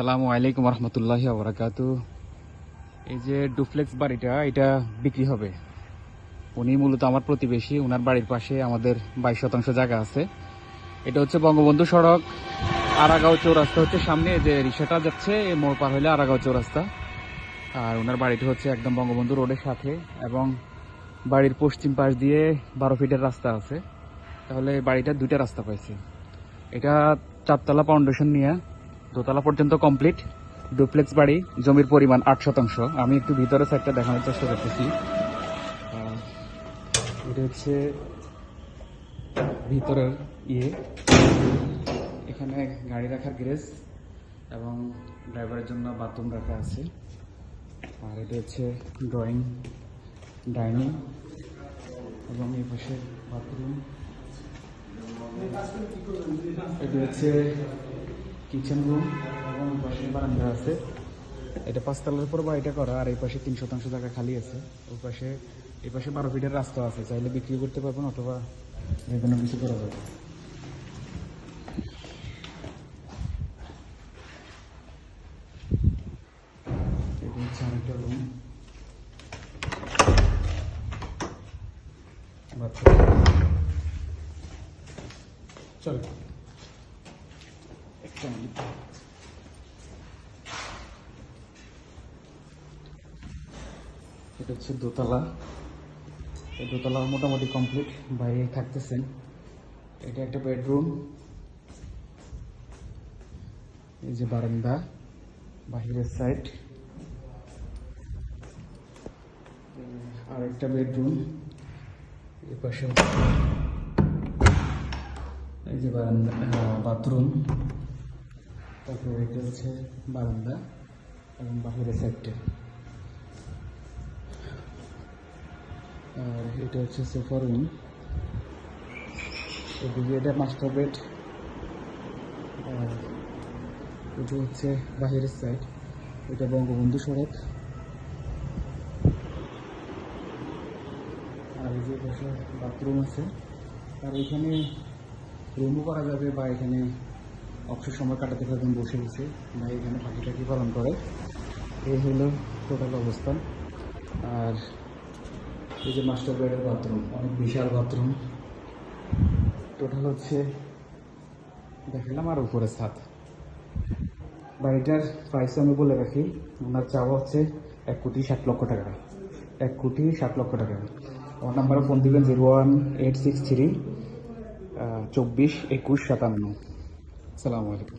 আসসালামু আলাইকুম রহমতুল্লাহ বরাকাতু এই যে ডুপ্লেক্স বাড়িটা, এটা বিক্রি হবে। উনি মূলত আমার প্রতিবেশী ওনার বাড়ির পাশে আমাদের বাইশ শতাংশ জায়গা আছে। এটা হচ্ছে বঙ্গবন্ধু সড়ক। আরাগাঁও চৌরাস্তা হচ্ছে সামনে যে রিক্সাটা যাচ্ছে মোড় পার হলে আরাগাঁও চৌরাস্তা। আর ওনার বাড়িটা হচ্ছে একদম বঙ্গবন্ধু রোডের সাথে এবং বাড়ির পশ্চিম পাশ দিয়ে বারো ফিটের রাস্তা আছে। তাহলে বাড়িটা দুইটা রাস্তা পাইছে। এটা চারতলা ফাউন্ডেশন নিয়ে দোতলা পর্যন্ত কমপ্লিট ডুপ্লেক্স বাড়ি, জমির পরিমাণ আট শতাংশ। আমি একটু ভিতরে সাইডটা দেখানোর চেষ্টা করতেছি। এটা হচ্ছে ভিতরের ইয়ে। এখানে গাড়ি রাখার গ্যারেজ এবং ড্রাইভারের জন্য বাথরুম রাখা আছে। আর এটা হচ্ছে ড্রয়িং ডাইনিং এবং এই পাশে বাথরুম এটা হচ্ছে কিচেন রুম এবং বারান্দা আছে। এটা পাঁচতলার উপর বাড়িটা করা, আর এই পাশে তিন শতাংশ জায়গা খালি আছে। ওই পাশে, এই পাশে বারো ফিটের রাস্তা আছে। চাইলে বিক্রি করতে পারবেন অথবা যে কোনো কিছু করা যাবে। চলো। এটা হচ্ছে দোতলা। এই দোতলা মোটামুটি কমপ্লিট। বাইরে থাকতেছেন। এটা একটা বেডরুম। এই যে বারান্দা, বাহিরের সাইড। আর একটা বেডরুম। এই পাশে এই যে বারান্দা বাথরুম। তারপরে এটা হচ্ছে বারান্দা এবং বাহিরের সাইডটা আর এটা হচ্ছে সোফা রুম এদিকে এটা মাস্টার বেড আর এটা হচ্ছে বাহিরের সাইড এটা বঙ্গবন্ধু সড়ক। আর এই যে বাথরুম আছে। আর এখানে রুমও করা যাবে বা এখানে অবসর সময় কাটাতে পারবেন বসে বসে বা এখানে পাখি টাকি পালন করে। এই হলো টোটাল অবস্থান আর এই যে মাস্টার বেডের বাথরুম অনেক বিশাল বাথরুম টোটাল হচ্ছে, দেখালাম আর উপরে ছাদ। বাড়িটার প্রাইস আমি বলে রাখি, ওনার চাওয়া হচ্ছে এক কোটি ষাট লক্ষ টাকা। এক কোটি ষাট লক্ষ টাকা। আমার নাম্বারে ফোন দিবেন zero one eight six three চব্বিশ একুশ সাতান্ন। আসসালামু আলাইকুম